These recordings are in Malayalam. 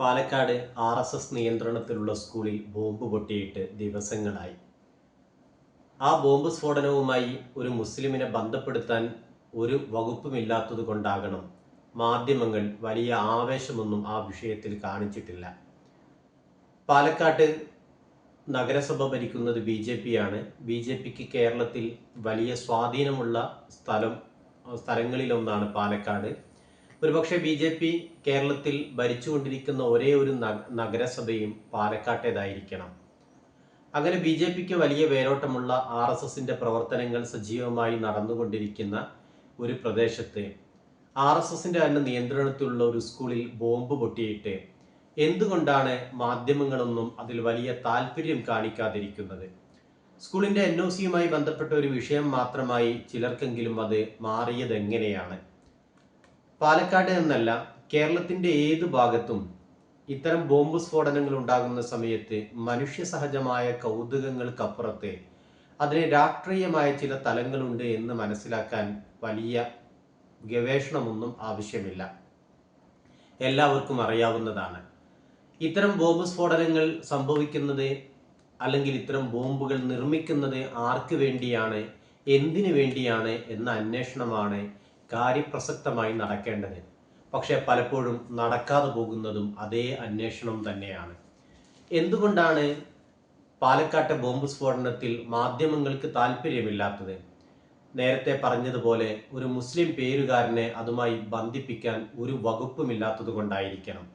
പാലക്കാട് ആർ എസ് എസ് നിയന്ത്രണത്തിലുള്ള സ്കൂളിൽ ബോംബ് പൊട്ടിയിട്ട് ദിവസങ്ങളായി. ആ ബോംബ് സ്ഫോടനവുമായി ഒരു മുസ്ലിമിനെ ബന്ധപ്പെടുത്താൻ ഒരു വകുപ്പുമില്ലാത്തത് കൊണ്ടാകണം. മാധ്യമങ്ങൾ വലിയ ആവേശമൊന്നും ആ വിഷയത്തിൽ കാണിച്ചിട്ടില്ല. പാലക്കാട്ട് നഗരസഭ ഭരിക്കുന്നത് ബി ജെ പി ആണ് ബി ജെ പിക്ക് കേരളത്തിൽ വലിയ സ്വാധീനമുള്ള സ്ഥലം സ്ഥലങ്ങളിലൊന്നാണ് പാലക്കാട്. ഒരുപക്ഷെ ബി ജെ പി കേരളത്തിൽ ഭരിച്ചുകൊണ്ടിരിക്കുന്ന ഒരേ ഒരു നഗരസഭയും പാലക്കാട്ടേതായിരിക്കണം. അങ്ങനെ ബി ജെ പിക്ക് വലിയ വേരോട്ടമുള്ള ആർ എസ് എസിന്റെ പ്രവർത്തനങ്ങൾ സജീവമായി നടന്നുകൊണ്ടിരിക്കുന്ന ഒരു പ്രദേശത്ത് ആർ എസ് എസിന്റെ തന്നെ നിയന്ത്രണത്തിലുള്ള ഒരു സ്കൂളിൽ ബോംബ് പൊട്ടിയിട്ട് എന്തുകൊണ്ടാണ് മാധ്യമങ്ങളൊന്നും അതിൽ വലിയ താല്പര്യം കാണിക്കാതിരിക്കുന്നത്? സ്കൂളിന്റെ എൻ ഒ സിയുമായി ബന്ധപ്പെട്ട ഒരു വിഷയം മാത്രമായി ചിലർക്കെങ്കിലും അത് മാറിയത് എങ്ങനെയാണ് പാലക്കാട് എന്നല്ല കേരളത്തിന്റെ ഏത് ഭാഗത്തും ഇത്തരം ബോംബ് സ്ഫോടനങ്ങൾ ഉണ്ടാകുന്ന സമയത്ത് മനുഷ്യ സഹജമായ കൗതുകങ്ങൾക്കപ്പുറത്ത് അതിന് രാഷ്ട്രീയമായ ചില തലങ്ങളുണ്ട് എന്ന് മനസ്സിലാക്കാൻ വലിയ ഗവേഷണമൊന്നും ആവശ്യമില്ല. എല്ലാവർക്കും അറിയാവുന്നതാണ്. ഇത്തരം ബോംബ് സ്ഫോടനങ്ങൾ സംഭവിക്കുന്നത് അല്ലെങ്കിൽ ഇത്തരം ബോംബുകൾ നിർമ്മിക്കുന്നത് ആർക്ക് വേണ്ടിയാണ് എന്തിനു വേണ്ടിയാണ് എന്ന അന്വേഷണമാണ് കാര്യപ്രസക്തമായി നടക്കേണ്ടത് പക്ഷെ പലപ്പോഴും നടക്കാതെ പോകുന്നതും അതേ അന്വേഷണം തന്നെയാണ്. എന്തുകൊണ്ടാണ് പാലക്കാട്ടെ ബോംബ് സ്ഫോടനത്തിൽ മാധ്യമങ്ങൾക്ക് താല്പര്യമില്ലാത്തത് നേരത്തെ പറഞ്ഞതുപോലെ ഒരു മുസ്ലിം പേരുകാരനെ അതുമായി ബന്ധിപ്പിക്കാൻ ഒരു വകുപ്പുമില്ലാത്തത് കൊണ്ടായിരിക്കണം.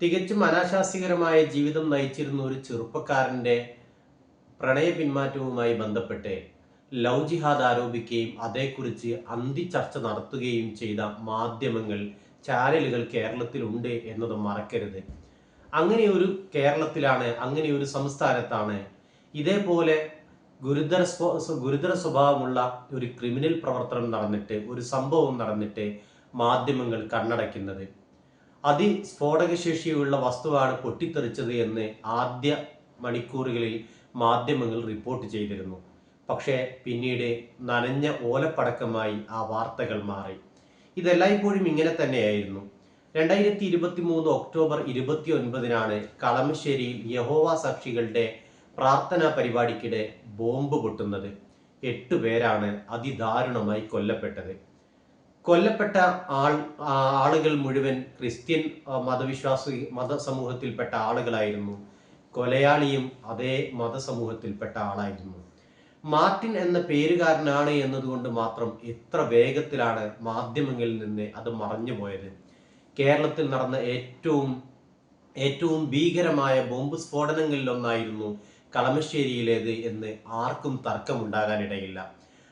തികച്ചും അനാശാസ്യകരമായ ജീവിതം നയിച്ചിരുന്ന ഒരു ചെറുപ്പക്കാരന്റെ പ്രണയ പിന്മാറ്റവുമായി ബന്ധപ്പെട്ട് ലവ് ജിഹാദ് ആരോപിക്കുകയും അതേക്കുറിച്ച് അന്തിചർച്ച നടത്തുകയും ചെയ്ത മാധ്യമങ്ങൾ ചാനലുകൾ കേരളത്തിലുണ്ട് എന്നത് മറക്കരുത്. അങ്ങനെ ഒരു കേരളത്തിലാണ് അങ്ങനെ ഒരു സംസ്ഥാനത്താണ്. ഇതേപോലെ ഗുരുതര ഗുരുതര സ്വഭാവമുള്ള ഒരു ക്രിമിനൽ പ്രവർത്തനം നടന്നിട്ട് ഒരു സംഭവം നടന്നിട്ട് മാധ്യമങ്ങൾ കണ്ണടയ്ക്കുന്നത്. അതിസ്ഫോടക ശേഷിയുള്ള വസ്തുവാണ് പൊട്ടിത്തെറിച്ചത് എന്ന് ആദ്യ മണിക്കൂറുകളിൽ മാധ്യമങ്ങൾ റിപ്പോർട്ട് ചെയ്തിരുന്നു. പക്ഷേ പിന്നീട് നനഞ്ഞ ഓലപ്പടക്കമായി ആ വാർത്തകൾ മാറി. ഇതെല്ലായ്പ്പോഴും ഇങ്ങനെ തന്നെയായിരുന്നു. രണ്ടായിരത്തി ഇരുപത്തി മൂന്ന് ഒക്ടോബർ ഇരുപത്തി ഒൻപതിനാണ് കളമശ്ശേരിയിൽ യഹോവ സാക്ഷികളുടെ പ്രാർത്ഥനാ പരിപാടിക്കിടെ ബോംബ് പൊട്ടുന്നത്. എട്ട് പേരാണ് അതിദാരുണമായി കൊല്ലപ്പെട്ടത്. കൊല്ലപ്പെട്ട ആൾ ആളുകൾ മുഴുവൻ ക്രിസ്ത്യൻ മതവിശ്വാസ മതവിശ്വാസി മതസമൂഹത്തിൽപ്പെട്ട ആളുകളായിരുന്നു. കൊലയാളിയും അതേ മതസമൂഹത്തിൽപ്പെട്ട ആളായിരുന്നു. മാർട്ടിൻ എന്ന പേരുകാരനാണ് എന്നതുകൊണ്ട് മാത്രം എത്ര വേഗത്തിലാണ് മാധ്യമങ്ങളിൽ നിന്ന് അത് മറഞ്ഞു പോയത്. കേരളത്തിൽ നടന്ന ഏറ്റവും ഏറ്റവും ഭീകരമായ ബോംബ് സ്ഫോടനങ്ങളിൽ ഒന്നായിരുന്നു കളമശ്ശേരിയിലേത് എന്ന് ആർക്കും തർക്കമുണ്ടാകാനിടയില്ല.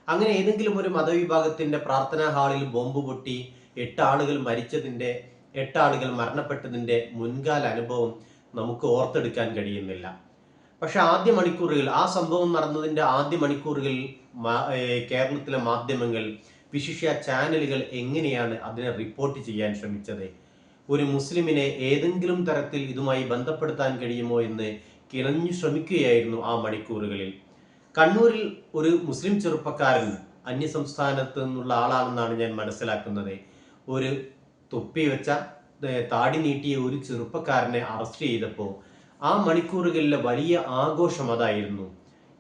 അങ്ങനെ ഏതെങ്കിലും ഒരു മതവിഭാഗത്തിന്റെ പ്രാർത്ഥനാ ഹാളിൽ ബോംബ് പൊട്ടി എട്ട് ആളുകൾ മരിച്ചതിന്റെ എട്ട് ആളുകൾ മരണപ്പെട്ടതിന്റെ മുൻകാല അനുഭവം നമുക്ക് ഓർത്തെടുക്കാൻ കഴിയുന്നില്ല. പക്ഷെ ആദ്യ മണിക്കൂറുകൾ ആ സംഭവം നടന്നതിന്റെ ആദ്യ മണിക്കൂറുകൾ കേരളത്തിലെ മാധ്യമങ്ങൾ വിശിഷ്യ ചാനലുകൾ എങ്ങനെയാണ് അതിനെ റിപ്പോർട്ട് ചെയ്യാൻ ശ്രമിച്ചത്? ഒരു മുസ്ലിമിനെ ഏതെങ്കിലും തരത്തിൽ ഇതുമായി ബന്ധപ്പെടുത്താൻ കഴിയുമോ എന്ന് കിണഞ്ഞു ശ്രമിക്കുകയായിരുന്നു ആ മണിക്കൂറുകളിൽ. കണ്ണൂരിൽ ഒരു മുസ്ലിം ചെറുപ്പക്കാരൻ അന്യസംസ്ഥാനത്ത് നിന്നുള്ള ആളാണെന്നാണ് ഞാൻ മനസ്സിലാക്കുന്നത്. ഒരു തൊപ്പി വെച്ച താടി നീട്ടിയ ഒരു ചെറുപ്പക്കാരനെ അറസ്റ്റ് ചെയ്തപ്പോൾ ആ മണിക്കൂറുകളിലെ വലിയ ആഘോഷം അതായിരുന്നു.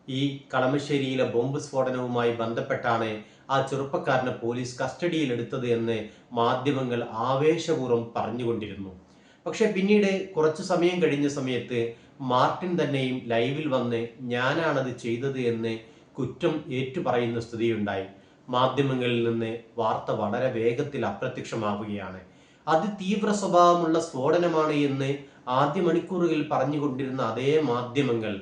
ഈ കളമശ്ശേരിയിലെ ബോംബ് സ്ഫോടനവുമായി ബന്ധപ്പെട്ടാണ് ആ ചെറുപ്പക്കാരനെ പോലീസ് കസ്റ്റഡിയിൽ എടുത്തത് എന്ന് മാധ്യമങ്ങൾ ആവേശപൂർവം പറഞ്ഞുകൊണ്ടിരുന്നു. പക്ഷെ പിന്നീട് കുറച്ചു സമയം കഴിഞ്ഞ സമയത്ത് മാർട്ടിൻ തന്നെയും ലൈവിൽ വന്ന് ഞാനാണത് ചെയ്തത് എന്ന് കുറ്റം ഏറ്റുപറയുന്ന സ്ഥിതിയുണ്ടായി. മാധ്യമങ്ങളിൽ നിന്ന് വാർത്ത വളരെ വേഗത്തിൽ അപ്രത്യക്ഷമാവുകയാണ്. അത് തീവ്ര സ്വഭാവമുള്ള സ്ഫോടനമാണ് എന്ന് ആദ്യ മണിക്കൂറുകളിൽ പറഞ്ഞുകൊണ്ടിരുന്ന അതേ മാധ്യമങ്ങൾ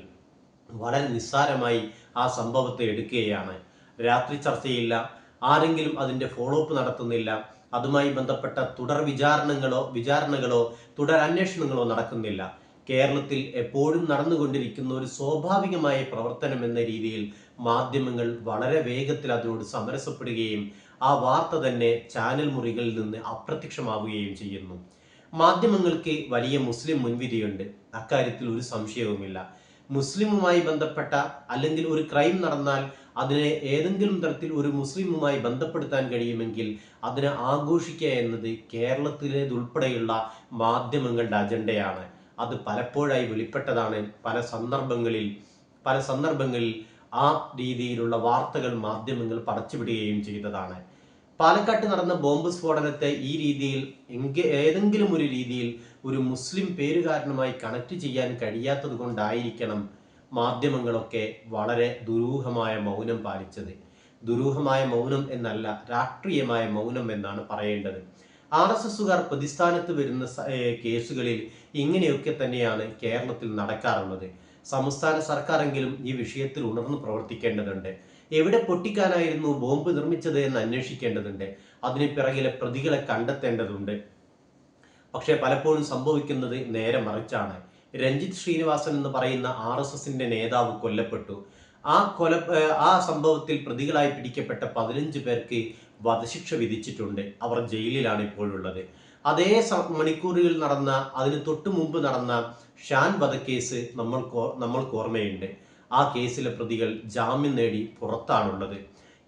വളരെ നിസ്സാരമായി ആ സംഭവത്തെ എടുക്കുകയാണ്. രാത്രി ചർച്ചയില്ല. ആരെങ്കിലും അതിന്റെ ഫോളോ അപ്പ് നടത്തുന്നില്ല. അതുമായി ബന്ധപ്പെട്ട തുടർ വിചാരണങ്ങളോ വിചാരണകളോ തുടർ അന്വേഷണങ്ങളോ നടക്കുന്നില്ല. കേരളത്തിൽ എപ്പോഴും നടന്നുകൊണ്ടിരിക്കുന്ന ഒരു സ്വാഭാവികമായ പ്രവർത്തനം എന്ന രീതിയിൽ മാധ്യമങ്ങൾ വളരെ വേഗത്തിൽ അതിനോട് സമരസപ്പെടുകയും ആ വാർത്ത തന്നെ ചാനൽ മുറികളിൽ നിന്ന് അപ്രത്യക്ഷമാവുകയും ചെയ്യുന്നു. മാധ്യമങ്ങൾക്ക് വലിയ മുസ്ലിം മുൻവിധിയുണ്ട്. അക്കാര്യത്തിൽ ഒരു സംശയവുമില്ല. മുസ്ലിമുമായി ബന്ധപ്പെട്ട അല്ലെങ്കിൽ ഒരു ക്രൈം നടന്നാൽ അതിനെ ഏതെങ്കിലും തരത്തിൽ ഒരു മുസ്ലിമുമായി ബന്ധപ്പെടുത്താൻ കഴിയുമെങ്കിൽ അതിനെ ആഘോഷിക്കുക എന്നത് കേരളത്തിലേതുൾപ്പെടെയുള്ള മാധ്യമങ്ങളുടെ അജണ്ടയാണ്. അത് പലപ്പോഴായി വെളിപ്പെട്ടതാണ്. പല സന്ദർഭങ്ങളിൽ പല സന്ദർഭങ്ങളിൽ ആ രീതിയിലുള്ള വാർത്തകൾ മാധ്യമങ്ങൾ പടച്ചുവിടുകയും ചെയ്തതാണ്. പാലക്കാട്ട് നടന്ന ബോംബ് സ്ഫോടനത്തെ ഈ രീതിയിൽ എങ്ക ഏതെങ്കിലും ഒരു രീതിയിൽ ഒരു മുസ്ലിം പേരുകാരനുമായി കണക്ട് ചെയ്യാൻ കഴിയാത്തത് കൊണ്ടായിരിക്കണം മാധ്യമങ്ങളൊക്കെ വളരെ ദുരൂഹമായ മൗനം പാലിച്ചത്. ദുരൂഹമായ മൗനം എന്നല്ല രാഷ്ട്രീയമായ മൗനം എന്നാണ് പറയേണ്ടത്. ആർ എസ് എസുകാർ പ്രതിസ്ഥാനത്ത് വരുന്ന കേസുകളിൽ ഇങ്ങനെയൊക്കെ തന്നെയാണ് കേരളത്തിൽ നടക്കാറുള്ളത്. സംസ്ഥാന സർക്കാരെങ്കിലും ഈ വിഷയത്തിൽ ഉണർന്നു പ്രവർത്തിക്കേണ്ടതുണ്ട്. എവിടെ പൊട്ടിക്കാനായിരുന്നു ബോംബ് നിർമ്മിച്ചത് എന്ന് അന്വേഷിക്കേണ്ടതുണ്ട്. അതിന് പിറകിലെ പ്രതികളെ കണ്ടെത്തേണ്ടതുണ്ട്. പക്ഷേ പലപ്പോഴും സംഭവിക്കുന്നത് നേരെ മറിച്ചാണ്. രഞ്ജിത്ത് ശ്രീനിവാസൻ എന്ന് പറയുന്ന ആർ എസ് എസിന്റെ നേതാവ് കൊല്ലപ്പെട്ടു. ആ കൊല ആ സംഭവത്തിൽ പ്രതികളായി പിടിക്കപ്പെട്ട പതിനഞ്ച് പേർക്ക് വധശിക്ഷ വിധിച്ചിട്ടുണ്ട്. അവർ ജയിലിലാണ് ഇപ്പോഴുള്ളത്. അതേ മണിക്കൂറുകളിൽ നടന്ന അതിന് തൊട്ടു മുമ്പ് നടന്ന ഷാൻ വധക്കേസ് നമ്മൾക്ക് നമ്മൾക്ക് ഓർമ്മയുണ്ട്. ആ കേസിലെ പ്രതികൾ ജാമ്യം നേടി പുറത്താണുള്ളത്.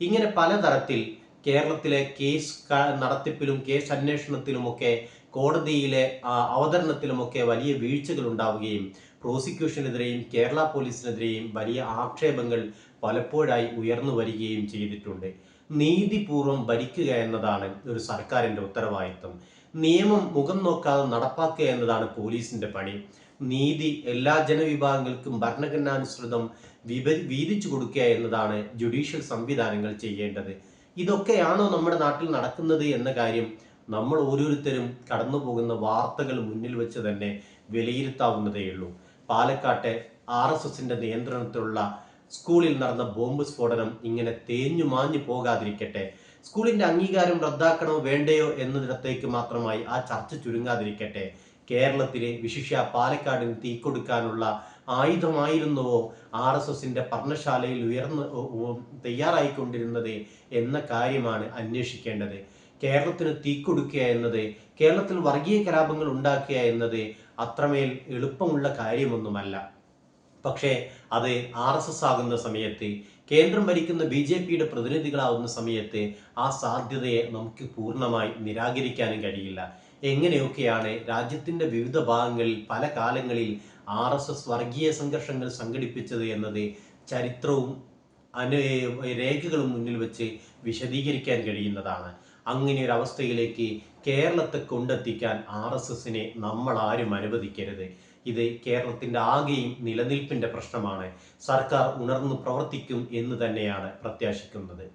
ഇങ്ങനെ പലതരത്തിൽ കേരളത്തിലെ കേസ് നടത്തിപ്പിലും കേസ് അന്വേഷണത്തിലുമൊക്കെ കോടതിയിലെ അവതരണത്തിലുമൊക്കെ വലിയ വീഴ്ചകൾ ഉണ്ടാവുകയും പ്രോസിക്യൂഷനെതിരെയും കേരള പോലീസിനെതിരെയും വലിയ ആക്ഷേപങ്ങൾ പലപ്പോഴായി ഉയർന്നു വരികയും ചെയ്തിട്ടുണ്ട്. നീതിപൂർവം ഭരിക്കുക എന്നതാണ് ഒരു സർക്കാരിന്റെ ഉത്തരവാദിത്വം. നിയമം മുഖം നോക്കാതെ നടപ്പാക്കുക എന്നതാണ് പോലീസിന്റെ പണി. നീതി എല്ലാ ജനവിഭാഗങ്ങൾക്കും ഭരണഘടനാനുസൃതം വിഭ വീതിച്ചു കൊടുക്കുക എന്നതാണ് ജുഡീഷ്യൽ സംവിധാനങ്ങൾ ചെയ്യേണ്ടത്. ഇതൊക്കെയാണോ നമ്മുടെ നാട്ടിൽ നടക്കുന്നത് എന്ന കാര്യം നമ്മൾ ഓരോരുത്തരും കടന്നു പോകുന്ന വാർത്തകൾ മുന്നിൽ വെച്ച് തന്നെ വിലയിരുത്താവുന്നതേയുള്ളൂ. പാലക്കാട്ടെ ആർ എസ് എസിന്റെ നിയന്ത്രണത്തിലുള്ള സ്കൂളിൽ നടന്ന ബോംബ് സ്ഫോടനം ഇങ്ങനെ തേഞ്ഞു മാഞ്ഞു പോകാതിരിക്കട്ടെ. സ്കൂളിന്റെ അംഗീകാരം റദ്ദാക്കണോ വേണ്ടയോ എന്നതിടത്തേക്ക് മാത്രമായി ആ ചർച്ച ചുരുങ്ങാതിരിക്കട്ടെ. കേരളത്തിലെ വിശിഷ്യ പാലക്കാടിന് തീ കൊടുക്കാനുള്ള ആയുധമായിരുന്നുവോ ആർ എസ് എസിന്റെ പർണശാലയിൽ ഉയർന്ന് തയ്യാറായിക്കൊണ്ടിരുന്നത് എന്ന കാര്യമാണ് അന്വേഷിക്കേണ്ടത്. കേരളത്തിന് തീ കൊടുക്കുക എന്നത് കേരളത്തിൽ വർഗീയ കലാപങ്ങൾ ഉണ്ടാക്കുക എന്നത് അത്രമേൽ എളുപ്പമുള്ള കാര്യമൊന്നുമല്ല. പക്ഷേ അത് ആർ എസ് എസ് ആകുന്ന സമയത്ത് കേന്ദ്രം ഭരിക്കുന്ന ബി ജെ പിയുടെ പ്രതിനിധികളാവുന്ന സമയത്ത് ആ സാധ്യതയെ നമുക്ക് പൂർണമായി നിരാകരിക്കാനും കഴിയില്ല. എങ്ങനെയൊക്കെയാണ് രാജ്യത്തിന്റെ വിവിധ ഭാഗങ്ങളിൽ പല കാലങ്ങളിൽ ആർ എസ് എസ് വർഗീയ സംഘർഷങ്ങൾ സംഘടിപ്പിച്ചത് എന്നത് ചരിത്രവും അനു രേഖകളും മുന്നിൽ വെച്ച് വിശദീകരിക്കാൻ കഴിയുന്നതാണ്. അങ്ങനെ ഒരു അവസ്ഥയിലേക്ക് കേരളത്തെ കൊണ്ടെത്തിക്കാൻ ആർ എസ് എസിനെ നമ്മൾ ആരും അനുവദിക്കരുത്. ഇത് കേരളത്തിന്റെ ആകെയും നിലനിൽപ്പിന്റെ പ്രശ്നമാണ്. സർക്കാർ ഉണർന്നു പ്രവർത്തിക്കും എന്ന് തന്നെയാണ് പ്രത്യാശിക്കുന്നത്.